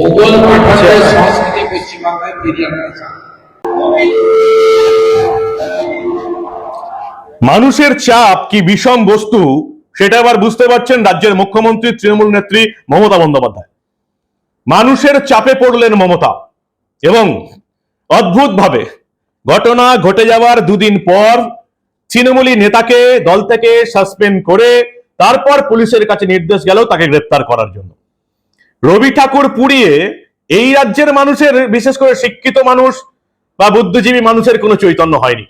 মোগল পাঠানের সংস্কৃতি পশ্চিমবাংলায় ফিরিয়ে আনতে চান মানুষের চাপ কি বিষম বস্তু সেটা আবার বুঝতে পারছেন রাজ্যের মুখ্যমন্ত্রী তৃণমূল নেত্রী মমতা বন্দ্যোপাধ্যায়। মানুষের চাপে পড়লেন মমতা এবং অদ্ভুতভাবে ঘটনা ঘটে যাওয়ার দুদিন পর তৃণমূলী নেতাকে দল থেকে সাসপেন্ড করে তারপর পুলিশের কাছে নির্দেশ গেল তাকে গ্রেপ্তার করার জন্য। রবি ঠাকুর পুড়িয়ে এই রাজ্যের মানুষের, বিশেষ করে শিক্ষিত মানুষ বা বুদ্ধিজীবী মানুষের কোনো চৈতন্য হয়নি।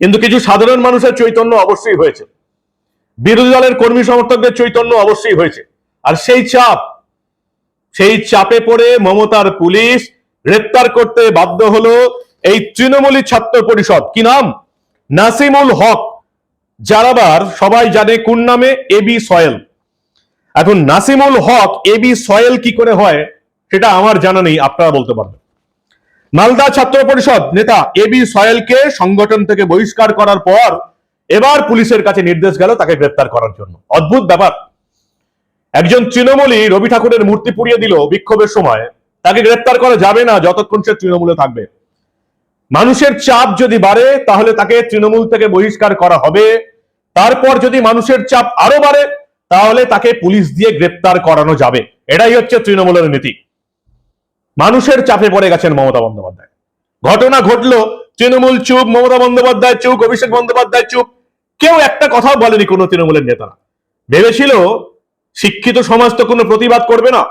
কিন্তু কিছু সাধারণ মানুষের চৈতন্য অবশ্যই হয়েছে। বিরোধী দলের কর্মী সমর্থকদের চৈতন্য অবশ্যই হয়েছে। আর সেই চাপ, সেই চাপে পড়ে মমতার পুলিশ গ্রেপ্তার করতে বাধ্য হলো এই তৃণমূলী ছাত্র পরিষদ। কি নাম? নাসিমুল হক। যার আবার সবাই জানে কোন নামে? AB soil. এখন নাসিমুল হক এবি সয়েল কি করে হয়, সেটা আমার জানা নেই, আপনারা বলতে পারবেন। মালদা ছাত্র পরিষদ নেতা এবি সয়েলকে সংগঠন থেকে বহিষ্কার করার পর এবার পুলিশের কাছে নির্দেশ গেল তাকে গ্রেপ্তার করার জন্য। অদ্ভুত ব্যাপার। একজন তৃণমূলী রবি ঠাকুরের মূর্তি পুড়িয়ে দিল বিক্ষোভের সময়। তাকে গ্রেপ্তার করা যাবে না, যতক্ষণ সে তৃণমূলে থাকবে। মানুষের চাপ যদি বাড়ে, তাহলে তাকে তৃণমূল থেকে বহিষ্কার করা হবে। তারপর যদি মানুষের চাপ আরও বাড়ে তাহলে তাকে পুলিশ দিয়ে গ্রেপ্তার করানো যাবে। এটাই হচ্ছে তৃণমূলের নীতি। মানুষের চাপে পড়ে গেছেন মমতা বন্দ্যোপাধ্যায়। ঘটনা ঘটলো, তৃণমূল চুপ, মমতা বন্দ্যোপাধ্যায় চুপ, অভিষেক বন্দ্যোপাধ্যায় চুপ। কেউ একটা কথাও বলেনি কোনো তৃণমূলের নেতারা। ভেবেছিল, শিক্ষিত সমাজ তো কোনো প্রতিবাদ করবে না।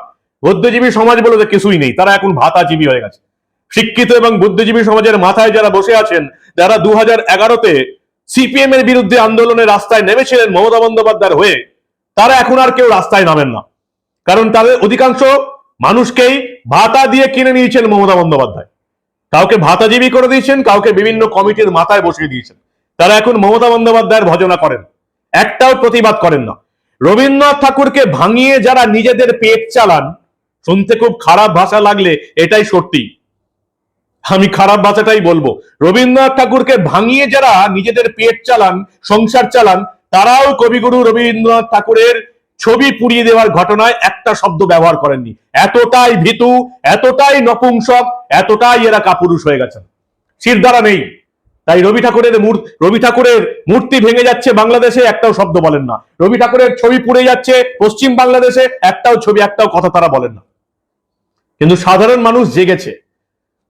বুদ্ধিজীবী সমাজ বলে কিছুই নেই, তারা এখন ভাতাজীবী হয়ে গেছে। শিক্ষিত এবং বুদ্ধিজীবী সমাজের মাথায় যারা বসে আছেন, যারা দু হাজার এগারোতে সিপিএম এর বিরুদ্ধে আন্দোলনের রাস্তায় নেমেছিলেন মমতা বন্দ্যোপাধ্যায়ের হয়ে তারা এখন আর কেউ রাস্তায় নামেন না। কারণ তাদের অধিকাংশ মানুষকেই ভাতা দিয়ে কিনে নিয়েছেন মমতা বন্দ্যোপাধ্যায়। কাউকে ভাতাজীবী করে দিয়েছেন, কাউকে বিভিন্ন কমিটির মাথায় বসিয়ে দিয়েছেন। তারা এখন মমতা বন্দ্যোপাধ্যায়ের ভজনা করেন, একটাও প্রতিবাদ করেন না। রবীন্দ্রনাথ ঠাকুরকে ভাঙিয়ে যারা নিজেদের পেট চালান, শুনতে খুব খারাপ ভাষা লাগলে এটাই সত্যি। আমি খারাপ ভাষাটাই বলব। রবীন্দ্রনাথ ঠাকুরকে ভাঙিয়ে যারা নিজেদের পেট চালান, সংসার চালান তারাও কবিগুরু রবীন্দ্রনাথ ঠাকুরের ছবি পুড়িয়ে দেওয়ার ঘটনায় একটা শব্দ ব্যবহার করেননি। এতটাই ভীতু, এতটাই নপুংসক, এতটাই এরা কাপুরুষ হয়ে গেছেন। শিরদারা নেই। তাই রবি ঠাকুরের রবি ঠাকুরের মূর্তি ভেঙে যাচ্ছে বাংলাদেশে, একটাও শব্দ বলেন না। রবি ঠাকুরের ছবি পুড়ে যাচ্ছে পশ্চিম বাংলাদেশে, একটাও ছবি, একটাও কথা তারা বলেন না। কিন্তু সাধারণ মানুষ জেগেছে।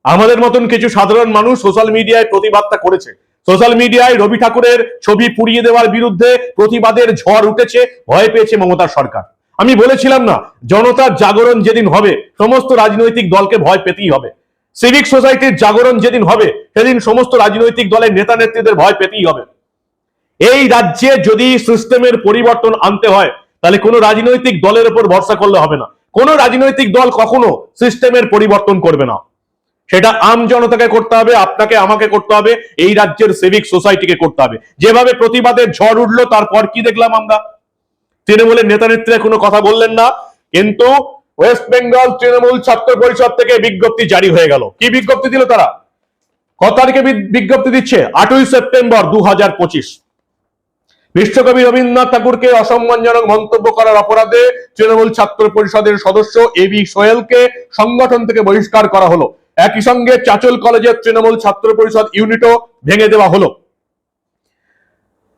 আমাদের মতন কিছু সাধারণ মানুষ সোশ্যাল মিডিয়ায় প্রতিবাদটা করেছে। সোশ্যাল মিডিয়ায় রবি ঠাকুরের ছবি পুড়িয়ে দেওয়ার বিরুদ্ধে প্রতিবাদের ঝড় উঠেছে, ভয় পেয়েছে মমতার সরকার। আমি বলেছিলাম না, জনতার জাগরণ যেদিন হবে, সমস্ত রাজনৈতিক দলকে ভয় পেতেই হবে। সিভিক সোসাইটির জাগরণ যেদিন হবে, সেদিন সমস্ত রাজনৈতিক দলের নেতা নেত্রীদের ভয় পেতেই হবে। এই রাজ্যে যদি সিস্টেমের পরিবর্তন আনতে হয়, তাহলে কোনো রাজনৈতিক দলের উপর ভরসা করলে হবে না। কোনো রাজনৈতিক দল কখনো সিস্টেমের পরিবর্তন করবে না। সেটা আম জনতাকে করতে হবে, আপনাকে, আমাকে করতে হবে, এই রাজ্যের সিভিক সোসাইটিকে করতে হবে। যেভাবে প্রতিবাদের ঝড় উঠল, তারপর কি দেখলাম আমরা? তৃণমূলের নেতা নেত্রীরা কোনো কথা বললেন না, কিন্তু ওয়েস্ট বেঙ্গল তৃণমূল ছাত্র পরিষদ থেকে বিজ্ঞপ্তি জারি হয়ে গেল। কি বিজ্ঞপ্তি দিল তারা? কত তারিখে বিজ্ঞপ্তি দিচ্ছে, আটই সেপ্টেম্বর দু হাজার পঁচিশ। বিশ্বকবি রবীন্দ্রনাথ ঠাকুরকে অসম্মানজনক মন্তব্য করার অপরাধে তৃণমূল ছাত্র পরিষদের সদস্য এবি সোহেলকে সংগঠন থেকে বহিষ্কার করা হলো। একই সঙ্গে চাচল কলেজের তৃণমূল ছাত্র পরিষদ ইউনিটও ভেঙে দেওয়া হলো।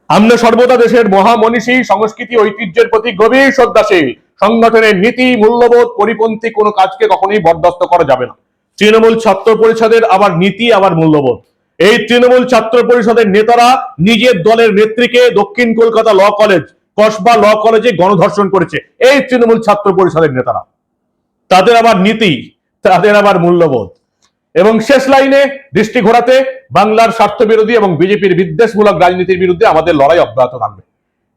আমরা সর্বদা দেশের মহামনীষী, সংস্কৃতি, ঐতিহ্যের প্রতি গভীর শ্রদ্ধাশীল। সংগঠনের নীতি, মূল্যবোধ, পরিপন্থী কোনো কাজকে কখনোই বরদাস্ত করা যাবে না। তৃণমূল ছাত্র পরিষদের আবার নীতি, আবার মূল্যবোধ। এই তৃণমূল ছাত্র পরিষদের নেতারা নিজের দলের নেত্রীকে দক্ষিণ Kolkata law college, Kasba law কলেজে গণধর্ষণ করেছে। এই তৃণমূল ছাত্র পরিষদের নেতারা। তাদের আবার নীতি, তাদের আবার মূল্যবোধ। এবং শেষ লাইনে দৃষ্টি ঘোরাতে বাংলার স্বার্থ বিরোধী এবং বিজেপির বিদ্বেষমূলক রাজনীতির বিরুদ্ধে আমাদের লড়াই অব্যাহত থাকবে।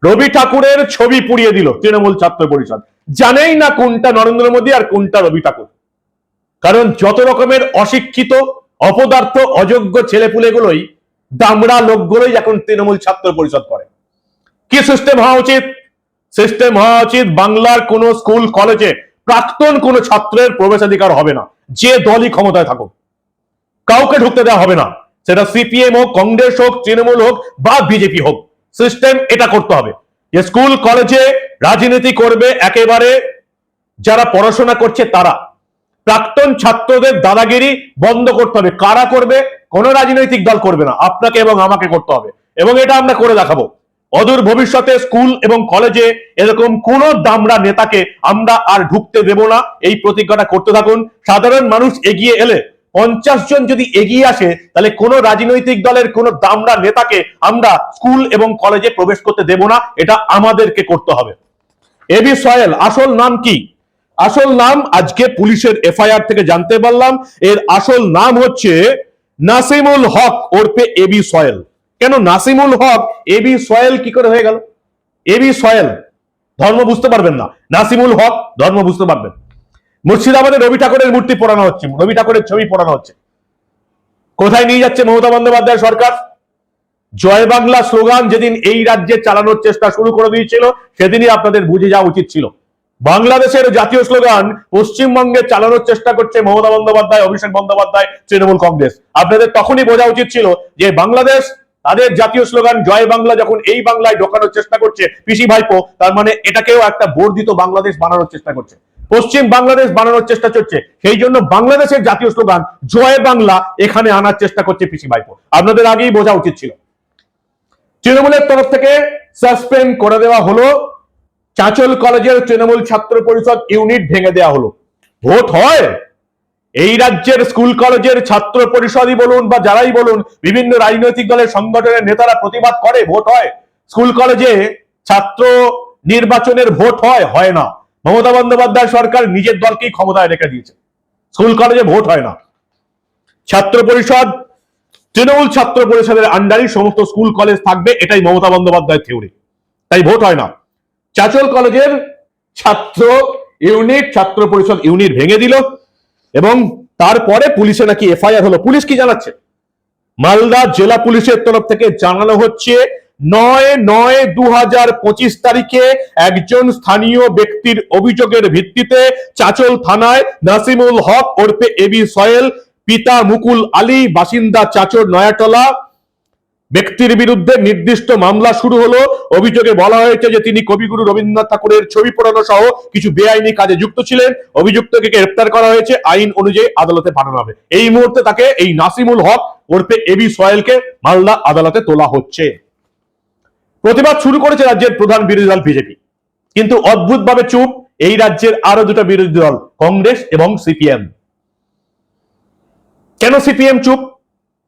রবি ঠাকুরের ছবি পুড়িয়ে দিল তৃণমূল ছাত্র পরিষদ। জানেই না কোনটা নরেন্দ্র মোদী আর কোনটা রবি ঠাকুর। কারণ যত রকমের অশিক্ষিত, অপদার্থ, অযোগ্য ছেলেপুলেগুলোই দামড়া লোকগুলোই এখন তৃণমূল ছাত্র পরিষদ করে। কি সিস্টেম হওয়া উচিত? সিস্টেম হওয়া উচিত বাংলার কোন স্কুল কলেজে প্রাক্তন কোন ছাত্রের প্রবেশাধিকার হবে না। যে দলই ক্ষমতায় থাকুক। কাউকে ঢুকতে দেওয়া হবে না। সেটা সিপিএম হোক, কংগ্রেস হোক, তৃণমূল হোক বা বিজেপি হোক। সিস্টেম এটা করতে হবে। যে স্কুল কলেজে রাজনীতি করবে একেবারে যারা পড়াশোনা করছে তারা। প্রাক্তন ছাত্রদের দাদাগিরি বন্ধ করতে হবে। কারা করবে? কোন রাজনৈতিক দল করবে না। আপনাকে এবং আমাকে করতে হবে। এবং এটা আমরা করে দেখাবো। অদূর ভবিষ্যতে স্কুল এবং কলেজে এরকম কোন দামরা নেতাকে আমরা আর ঢুকতে দেব না। এই প্রতিজ্ঞাটা করতে থাকুন। সাধারণ মানুষ এগিয়ে এলে পঞ্চাশ জন যদি এগিয়ে আসে, তাহলে কোন রাজনৈতিক দলের কোনো দামড়া নেতাকে আমরা স্কুল এবং কলেজে প্রবেশ করতে দেব না, এটা আমাদেরকে করতে হবে। এবি সয়েল আসল নাম কি? আসল নাম আজকে পুলিশের এফআইআর থেকে জানতে পারলাম। এর আসল নাম হচ্ছে নাসিমুল হক ওরফে এবি সয়েল কেন নাসিমুল হক এবি সয়েল কি করে হয়ে গেল? এবি সয়েল ধর্ম বুঝতে পারবেন না। নাসিমুল হক, ধর্ম বুঝতে পারবেন। মুর্শিদাবাদে রবি ঠাকুরের মূর্তি পড়ানো হচ্ছে, রবি ঠাকুরের ছবি পড়ানো হচ্ছে। কোথায় নিয়ে যাচ্ছে মমতা বন্দ্যোপাধ্যায় সরকার? জয় বাংলা স্লোগান যেদিন এই রাজ্যে চালানোর চেষ্টা শুরু করে দিয়েছিল, সেদিনই আপনাদের বুঝে যাওয়া উচিত ছিল। বাংলাদেশের জাতীয় স্লোগান, পশ্চিমবঙ্গে চালানোর চেষ্টা করছে মমতা বন্দ্যোপাধ্যায়, অভিষেক বন্দ্যোপাধ্যায়, তৃণমূল কংগ্রেস। আপনাদের তখনই বোঝা উচিত ছিল যে বাংলাদেশ, তাদের জাতীয় স্লোগান, জয় বাংলা যখন এই বাংলায় ঢোকানোর চেষ্টা করছে পিসি ভাইপো, তার মানে এটাকেও একটা বর্ধিত বাংলাদেশ বানানোর চেষ্টা করছে। পশ্চিম বাংলাদেশ বানানোর চেষ্টা চলছে। সেই জন্য বাংলাদেশের জাতীয় স্লোগান, জয় বাংলা, এখানে আনার চেষ্টা করছে পিসি ভাইপো। আপনাদের আগেই বোঝা উচিত ছিল। তৃণমূলের তরফ থেকে সাসপেন্ড করে দেওয়া হলো। চাঁচল কলেজের তৃণমূল ছাত্র পরিষদ ইউনিট ভেঙে দেওয়া হলো। ভোট হয়? এই রাজ্যের স্কুল কলেজের ছাত্র পরিষদই বলুন বা যারাই বলুন, বিভিন্ন রাজনৈতিক দলের সংগঠনের নেতারা প্রতিবাদ করে ভোট হয়। স্কুল কলেজে ছাত্র নির্বাচনের ভোট হয় হয় না। মমতা বন্দ্যোপাধ্যায় সরকার নিজের দলকেই ক্ষমতায় রেখে দিয়েছে। স্কুল, কলেজে ভোট হয় না। ছাত্র পরিষদ, তৃণমূল ছাত্র পরিষদের আন্ডারই সমস্ত স্কুল, কলেজ থাকবে, এটাই মমতা বন্দ্যোপাধ্যায়ের থিওরি। তাই ভোট হয় না। চাচল কলেজের ছাত্র ইউনিট, ছাত্র পরিষদ ইউনিট ভেঙে দিল এবং তারপরে পুলিশে নাকি এফআইআর হলো। পুলিশ কি জানাচ্ছে? মালদা জেলা পুলিশের তরফ থেকে জানানো হচ্ছে নয় নয় দু তারিখে একজন স্থানীয় ব্যক্তির অভিযোগের ভিত্তিতে চাচল থানায় নাসিমুল হক ওরফে এবি সয়েল, পিতা মুকুল আলী, বাসিন্দা চাচর নয়াটলা ব্যক্তির বিরুদ্ধে নির্দিষ্ট মামলা শুরু হলো। অভিযোগে বলা হয়েছে যে তিনি কবিগুরু রবীন্দ্রনাথ ঠাকুরের ছবি পড়ানো সহ কিছু বেআইনি কাজে যুক্ত ছিলেন। অভিযুক্তকে গ্রেপ্তার করা হয়েছে। আইন অনুযায়ী আদালতে পাঠানো হবে। এই মুহূর্তে তাকে এই নাসিমুল হক ওরফে এবি সোয়েলকে মালদা আদালতে তোলা হচ্ছে। প্রতিবাদ শুরু করেছে রাজ্যের প্রধান বিরোধী দল বিজেপি। কিন্তু অদ্ভুতভাবে চুপ এই রাজ্যের আরও দুটো বিরোধী দল, কংগ্রেস এবং সিপিএম। কেন সিপিএম চুপ?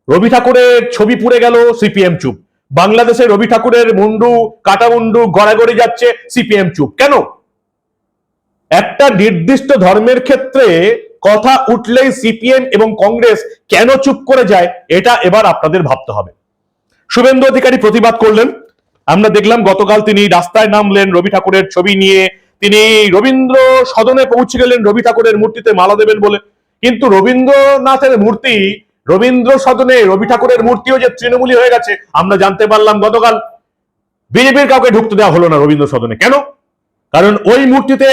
রবি ঠাকুরের ছবি পুড়ে গেল, সিপিএম চুপ। বাংলাদেশে রবি ঠাকুরের মুন্ডু, কাটা মুন্ডু, গড়াগড়ি যাচ্ছে, সিপিএম চুপ। কেন? একটা নির্দিষ্ট ধর্মের ক্ষেত্রে কথা উঠলেই সিপিএম এবং কংগ্রেস কেন চুপ করে যায়, এটা এবার আপনাদের ভাবতে হবে। শুভেন্দু অধিকারী প্রতিবাদ করলেন। আমরা দেখলাম গতকাল তিনি রাস্তায় নামলেন রবি ঠাকুরের ছবি নিয়ে। তিনি রবীন্দ্র সদনে পৌঁছে গেলেন রবি ঠাকুরের মূর্তিতে মালা দেবেন বলে। কিন্তু রবীন্দ্রনাথের মূর্তি, রবীন্দ্র সদনে রবি ঠাকুরের মূর্তিও যে তৃণমূলী হয়ে গেছে, আমরা জানতে পারলাম গতকাল বিজেপির কাউকে ঢুকতে দেওয়া হলো না রবীন্দ্র সদনে। কেন? কারণ ওই মূর্তিতে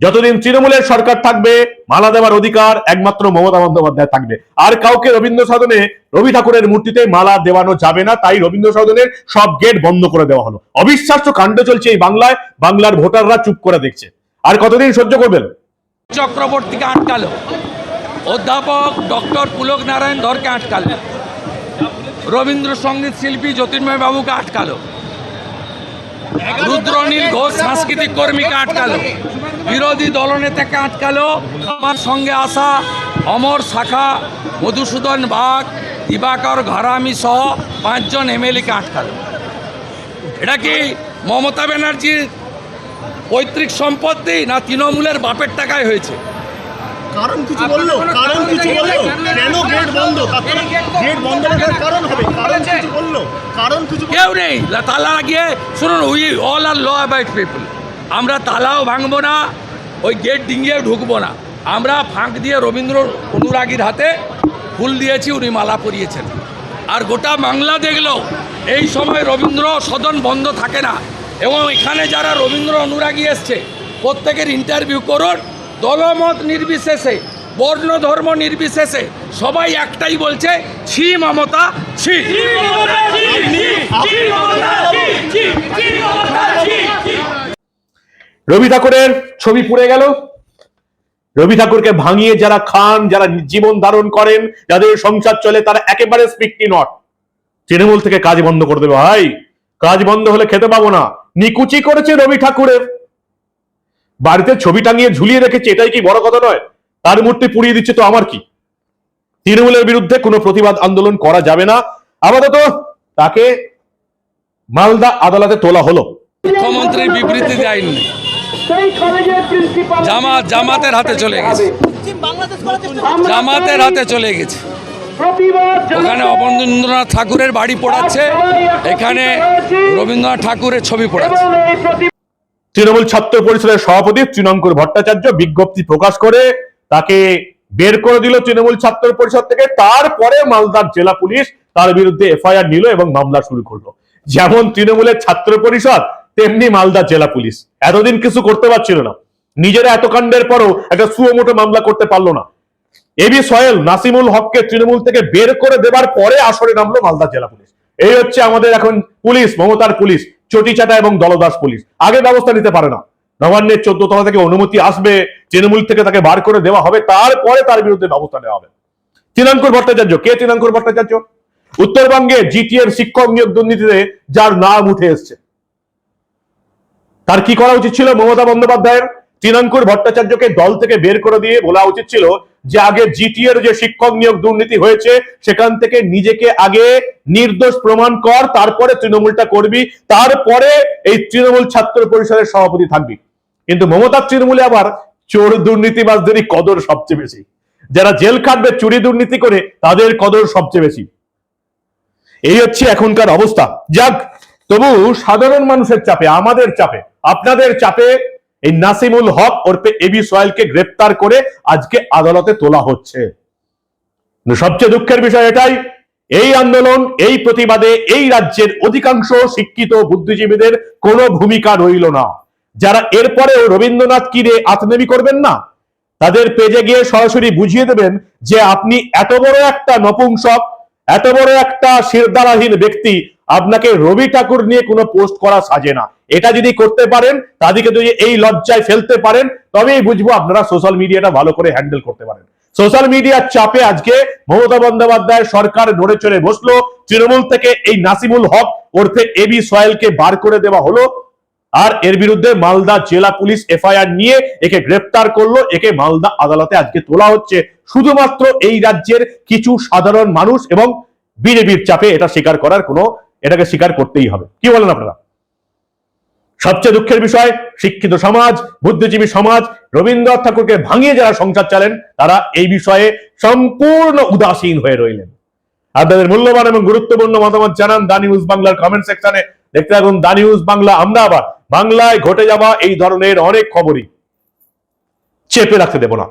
যতদিন তৃণমূলের সরকার থাকবে, মালা দেওয়ার অধিকার একমাত্র মমতা বন্দ্যোপাধ্যায় থাকবে। আর কাউকে রবীন্দ্র সদনে রবি ঠাকুরের মূর্তিতে মালা দেওয়ানো যাবে না, তাই রবীন্দ্র সদনের সব গেট বন্ধ করে দেওয়া হলো। অবিশ্বাস্য কাণ্ড চলছে এই বাংলায়, বাংলার ভোটাররা চুপ করে দেখছে। আর কতদিন সহ্য করবেন? চক্রবর্তীকে আটকালো। অধ্যাপক ডক্টর পুলক নারায়ণ ধরকে আটকালো রবীন্দ্রসঙ্গীত শিল্পী জ্যোতির্ময় বাবুকে আটকালো। রুদ্রনীল ঘোষ সাংস্কৃতিক কর্মীকে আটকালো। বিরোধী দলনেতাকে আটকালো। আমার সঙ্গে আসা অমর শাখা মধুসূদন বাগ দিবাকর ঘরামি সহ পাঁচজন এমএলএকে আটকালো। এটা কি মমতা ব্যানার্জির পৈতৃক সম্পত্তি না তৃণমূলের বাপের টাকায় হয়েছে? কারণ কিছু বলল? কারণ কিছু বলল? কেন গেট বন্ধ? গেট বন্ধ রাখার কারণ হবে। কারণ কিছু বলল? কারণ কিছু কেউ নেই। তালা লাগিয়ে শুনুন we all are law abiding people আমরা তালাও ভাঙবো না, ওই গেট ডিঙ্গিয়েও ঢুকবো না। আমরা ফাঁক দিয়ে রবীন্দ্র অনুরাগীর হাতে ফুল দিয়েছি, উনি মালা পরিয়েছেন। আর গোটা বাংলা দেখল, এই সময় রবীন্দ্র সদন বন্ধ থাকে না। এবং এখানে যারা রবীন্দ্র অনুরাগী এসছে, প্রত্যেকের ইন্টারভিউ করুন দলমত নির্বিশেষে বর্ণ ধর্ম নির্বিশেষে সবাই একটাই বলছে, ছি মমতা, ছি। রবি ঠাকুরের ছবি পুড়ে গেল। রবি ঠাকুরকে ভাঙিয়ে যারা খান, যারা জীবন ধারণ করেন, যাদের সংসার চলে, তারা একেবারে স্পিকটি নট। তৃণমূল থেকে কাজ বন্ধ করে দেবে। ভাই, কাজ বন্ধ হলে খেতে পাবো না। নিকুচি করেছে রবি ঠাকুরের। বাড়িতে ছবি টাঙিয়ে ঝুলিয়ে রেখেছে, এটাই কি বড় কথা নয়? তার মূর্তি পুড়িয়ে দিচ্ছে তো আমার কি? তৃণমূলের বিরুদ্ধে কোনো প্রতিবাদ আন্দোলন করা যাবে না। আপাতত তাকে মালদা আদালতে তোলা হলো। মুখ্যমন্ত্রী বিবৃতি দেয়নি। জামাত জামাতের হাতে চলে গেছে। জামাতের হাতে চলে গেছে। ওখানে অবনীন্দ্রনাথ ঠাকুরের বাড়ি পড়াচ্ছে, এখানে রবীন্দ্রনাথ ঠাকুরের ছবি পড়াচ্ছে। তৃণমূল ছাত্র পরিষদের সভাপতি তৃণঙ্কুর ভট্টাচার্য বিজ্ঞপ্তি প্রকাশ করে তাকে বের করে দিল তৃণমূল ছাত্র পরিষদ থেকে। তারপরে মালদার জেলা পুলিশ তার বিরুদ্ধে এফআইআর নিল এবং মামলা শুরু করল। যেমন তৃণমূলের ছাত্র পরিষদ, তেমনি মালদা জেলা পুলিশ। এতদিন কিছু করতে পারছিল না। নিজেরা এত কাণ্ডের পরও একটা সুমোটো মামলা করতে পারল না। এবি সয়েল নাসিমুল হককে তৃণমূল থেকে বের করে দেবার পরে আসরে নামলো মালদা জেলা পুলিশ। এই হচ্ছে আমাদের এখন পুলিশ, মমতার পুলিশ। চটিচাটা এবং দলদাস পুলিশ। আগে ব্যবস্থা নিতে পারে না। নবান্নের চোদ্দ তলা থেকে অনুমতি আসবে, তৃণমূল থেকে তাকে বার করে দেওয়া হবে, তারপরে তার বিরুদ্ধে ব্যবস্থা নেওয়া হবে। তৃণাঙ্কুর ভট্টাচার্য, কে তৃণাঙ্কুর ভট্টাচার্য? উত্তরবঙ্গে জিটিএর শিক্ষক নিয়োগ দুর্নীতিতে যার নাম উঠে এসছে। তার কি করা উচিত ছিল মমতা বন্দ্যোপাধ্যায়ের? তৃণাঙ্কুর ভট্টাচার্যকে দল থেকে বের করে দিয়ে বলা উচিত ছিল যে আগে জিটিএর যে শিক্ষক নিয়োগ দুর্নীতি হয়েছে, সেখান থেকে নিজেকে আগে নির্দোষ প্রমাণ কর, তারপরে তৃণমূলটা করবি, তারপরে এই তৃণমূল ছাত্র পরিষদের সভাপতি থাকবি। কিন্তু মমতার তৃণমূলে আবার চোর দুর্নীতিবাজদেরই কদর সবচেয়ে বেশি। যারা জেল খাটবে, চুরি দুর্নীতি করে, তাদের কদর সবচেয়ে বেশি। এই হচ্ছে এখনকার অবস্থা। যাক, তবু সাধারণ মানুষের চাপে, আমাদের চাপে, আপনাদের চাপে এই নাসিমুল হক ওরফে এবি সোহেলকে গ্রেপ্তার করে আজকে আদালতে তোলা হচ্ছে। সবচেয়ে দুঃখের বিষয় এটাই, এই আন্দোলন, এই প্রতিবাদে এই রাজ্যের অধিকাংশ শিক্ষিত বুদ্ধিজীবীদের কোনো ভূমিকা রইল না। যারা এরপরেও রবীন্দ্রনাথ কিরে আতনেমি করবেন না? তাদের পেজে গিয়ে সরাসরি বুঝিয়ে দেবেন যে আপনি এত বড় একটা নপুংসক এত বড় একটা শিরদারাহীন ব্যক্তি আপনাকে রবি ঠাকুর নিয়ে কোনো পোস্ট করা সাজে না। এটা যদি করতে পারেন, তাদেরকে যদি এই লজ্জায় ফেলতে পারেন, তবেই বুঝব আপনারা সোশ্যাল মিডিয়াটা ভালো করে হ্যান্ডেল করতে পারেন। সোশ্যাল মিডিয়ার চাপে আজকে মমতা বন্দ্যোপাধ্যায় সরকার নড়ে চড়ে বসল। তৃণমূল থেকে এই নাসিমুল হক ওরফে এবি সোয়েলকে বার করে দেওয়া হলো। আর এর বিরুদ্ধে মালদা জেলা পুলিশ এফআইআর নিয়ে একে গ্রেপ্তার করল। একে মালদা আদালতে আজকে তোলা হচ্ছে। শুধুমাত্র এই রাজ্যের কিছু সাধারণ মানুষ এবং বিজেপির চাপে এটা স্বীকার করার কোনো, এটাকে স্বীকার করতেই হবে। কি বলেন আপনারা? সবচেয়ে দুঃখের বিষয়, শিক্ষিত সমাজ, বুদ্ধিজীবী সমাজ, রবীন্দ্রনাথ ঠাকুরকে ভাঙিয়ে যারা সংসার চালেন, তারা এই বিষয়ে সম্পূর্ণ উদাসীন হয়ে রইলেন। আপনাদের মূল্যবান এবং গুরুত্বপূর্ণ মতামত জানান দা নিউজ বাংলার কমেন্ট সেকশনে। দেখতে থাকুন দা নিউজ বাংলা, আমরা আবার বাংলায় ঘটে যাওয়া এই ধরনের অনেক খবরই চেপে রাখতে দেব না।